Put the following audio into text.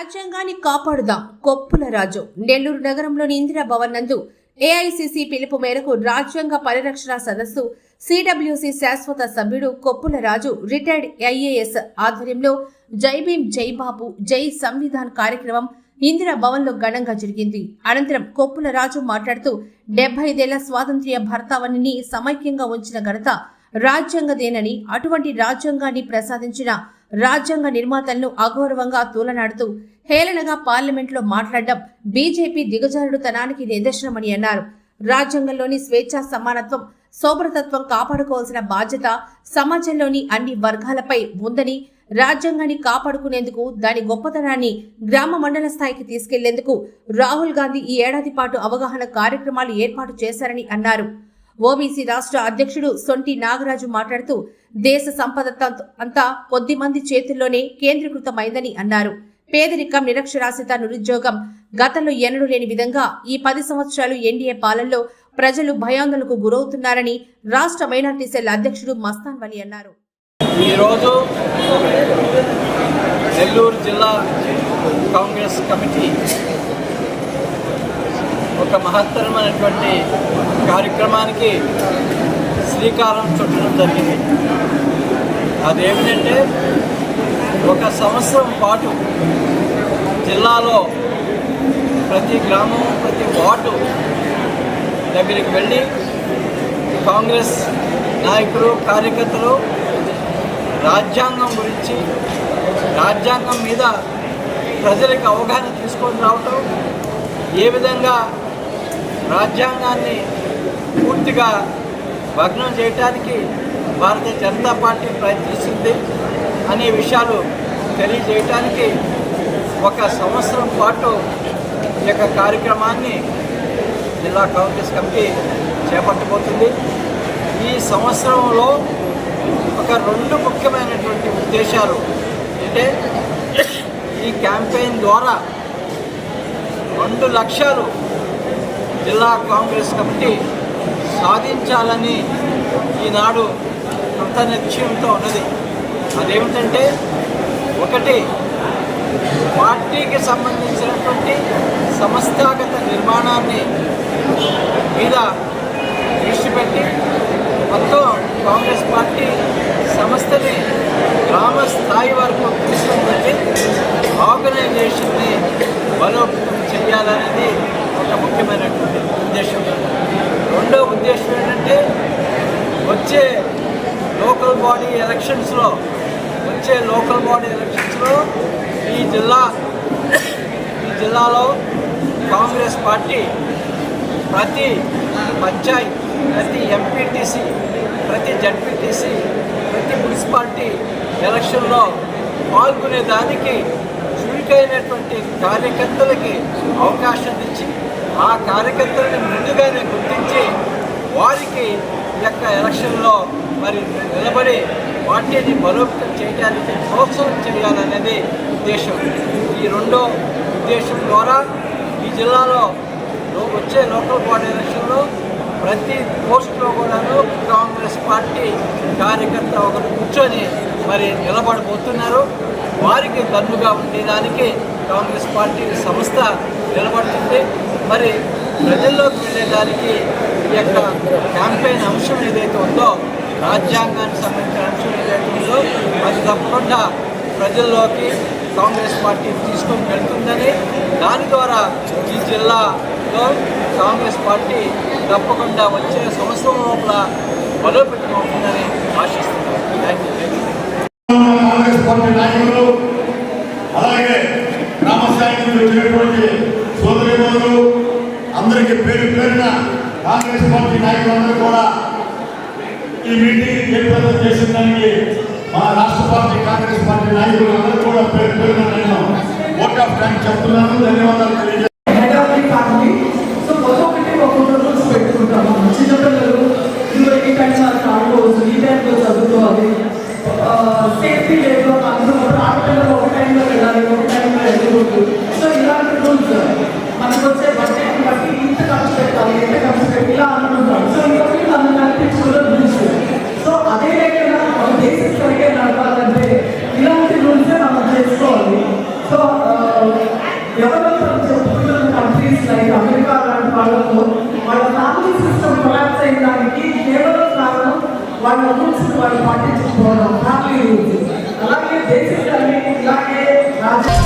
రాజ్యాంగాన్ని కాపాడుదాం. కొప్పుల రాజు. నెల్లూరు నగరంలోని ఇందిరా భవన్ నందు ఏఐసిసి పిలుపు మేరకు రాజ్యాంగ పరిరక్షణ సదస్సు సిడబ్ల్యూసి శాశ్వత సభ్యుడు కొప్పుల రాజు రిటైర్డ్ ఐఏఎస్ ఆధ్వర్యంలో జై భీం జై బాబు జై సంవిధాన్ కార్యక్రమం ఇందిరా భవన్లో ఘనంగా జరిగింది. అనంతరం కొప్పుల రాజు మాట్లాడుతూ డెబ్బై ఐదేళ్ళ స్వాతంత్ర్య భర్తావనిని సమైక్యంగా ఉంచిన ఘనత రాజ్యాంగదేనని అటువంటి రాజ్యాంగాన్ని ప్రసాదించిన రాజ్యాంగ నిర్మాతలను అగౌరవంగా తూలనాడుతూ హేళనగా పార్లమెంట్లో మాట్లాడడం బీజేపీ దిగజారుడుతనానికి నిదర్శనమని అన్నారు. రాజ్యాంగంలోని స్వేచ్ఛా సమానత్వం సోబరతత్వం కాపాడుకోవాల్సిన బాధ్యత సమాజంలోని అన్ని వర్గాలపై ఉందని రాజ్యాంగాన్ని కాపాడుకునేందుకు దాని గొప్పతనాన్ని గ్రామ మండల స్థాయికి తీసుకెళ్ళేందుకు రాహుల్ గాంధీ ఈ ఏడాది పాటు అవగాహన కార్యక్రమాలు ఏర్పాటు చేశారని అన్నారు. ఓబీసీ రాష్ట్ర అధ్యక్షుడు సొంటి నాగరాజు మాట్లాడుతూ దేశ సంపద అంతా కొద్ది మంది చేతుల్లోనే కేంద్రీకృతమైందని అన్నారు. పేదరికం నిరక్షరాస్యత నిరుద్యోగం గతంలో ఎన్నడూ లేని విధంగా ఈ పది సంవత్సరాలు ఎన్డీఏ పాలనలో ప్రజలు భయాందోళనకు గురవుతున్నారని రాష్ట్ర మైనార్టీ సెల్ అధ్యక్షుడు మస్తాన్ వలి అన్నారు. ఈరోజు నెల్లూరు జిల్లా కాంగ్రెస్ కమిటీ ఒక మహత్తరమైనటువంటి కార్యక్రమానికి శ్రీకారం చుట్టడం జరిగింది. అదేమిటంటే ఒక సంవత్సరం పాటు జిల్లాలో ప్రతి గ్రామం ప్రతి వార్డు దగ్గరికి వెళ్ళి కాంగ్రెస్ నాయకులు కార్యకర్తలు రాజ్యాంగం గురించి రాజ్యాంగం మీద ప్రజలకు అవగాహన తీసుకొని రావటం ఏ విధంగా రాజ్యాంగాన్ని పూర్తిగా భగ్నం చేయటానికి భారతీయ జనతా పార్టీ ప్రయత్నిస్తుంది అనే విషయాలు తెలియజేయటానికి ఒక సంవత్సరం పాటు ఈ యొక్క కార్యక్రమాన్ని జిల్లా కాంగ్రెస్ కమిటీ చేపట్టబోతుంది. ఈ సంవత్సరంలో ఒక రెండు ముఖ్యమైనటువంటి ఉద్దేశాలు అంటే ఈ క్యాంపెయిన్ ద్వారా రెండు లక్షలు జిల్లా కాంగ్రెస్ కమిటీ సాధించాలని ఈనాడు అంత నిశ్చయంతో ఉన్నది. అదేమిటంటే ఒకటి పార్టీకి సంబంధించినటువంటి సంస్థాగత నిర్మాణాన్ని మీద దృష్టి పెట్టి మొత్తం కాంగ్రెస్ పార్టీ సంస్థని గ్రామ స్థాయి వరకు తీసుకుని ఆర్గనైజేషన్ని బలోపేతం చేయాలనేది ఒక ముఖ్యమైనటువంటి ఉద్దేశం రెండో ఉద్దేశం ఏంటంటే వచ్చే లోకల్ బాడీ ఎలక్షన్స్లో వచ్చే లోకల్ బాడీ ఎలక్షన్స్లో ఈ జిల్లా ఈ జిల్లాలో కాంగ్రెస్ పార్టీ ప్రతి పంచాయత్ ప్రతి ఎంపీటీసీ ప్రతి జడ్పీటీసీ ప్రతి మున్సిపాలిటీ ఎలక్షన్లో పాల్గొనేదానికి చురుకైనటువంటి కార్యకర్తలకి అవకాశం ఇచ్చి ఆ కార్యకర్తలని ముందుగానే గుర్తించి వారికి ఈ యొక్క ఎలక్షన్లో మరి నిలబడి పార్టీని బలోపేతం చేయడానికి ప్రోత్సాహం చేయాలనేది ఉద్దేశం. ఈ రెండో ఉద్దేశం ద్వారా ఈ జిల్లాలో వచ్చే లోకల్ బాడీ ఎలక్షన్లో ప్రతి పోస్టులో కూడాను కాంగ్రెస్ పార్టీ కార్యకర్త ఒకరు కూర్చొని మరి నిలబడబోతున్నారు. వారికి దన్నుగా ఉండేదానికి కాంగ్రెస్ పార్టీ సంస్థ నిలబడుతుంది. మరి ప్రజల్లోకి వెళ్ళేదానికి ఈ యొక్క క్యాంపెయిన్ అంశం ఏదైతే ఉందో రాజ్యాంగానికి సంబంధించిన అంశం అది తప్పకుండా ప్రజల్లోకి కాంగ్రెస్ పార్టీ తీసుకొని వెళ్తుందని దాని ద్వారా ఈ జిల్లాలో కాంగ్రెస్ పార్టీ తప్పకుండా వచ్చే సంవత్సరం లోపల బలోపేతం అవుతుందని ఆశిస్తున్నాను. థ్యాంక్ యూ కాంగ్రెస్ పార్టీ నాయకులు అలాగే గ్రామ స్థాయి అందరికీ పేరు పేరున కాంగ్రెస్ పార్టీ నాయకులందరూ కూడా ఈ మీటింగ్ జయప్రదం చేసిన దానికి మా రాష్ట్ర పార్టీ కాంగ్రెస్ పార్టీ నాయకులు అందరూ కూడా పేరు పేరున నేను ఓట్ ఆఫ్ థ్యాంక్ చెప్తున్నాను. ధన్యవాదాలు తెలియజేస్తున్నాను. వాళ్ళ రూల్స్ వాళ్ళు పాటించకపోవడం. ఫ్యామిలీ రూల్స్ అలాగే దేశం ఇలాగే రాజ్యాంగ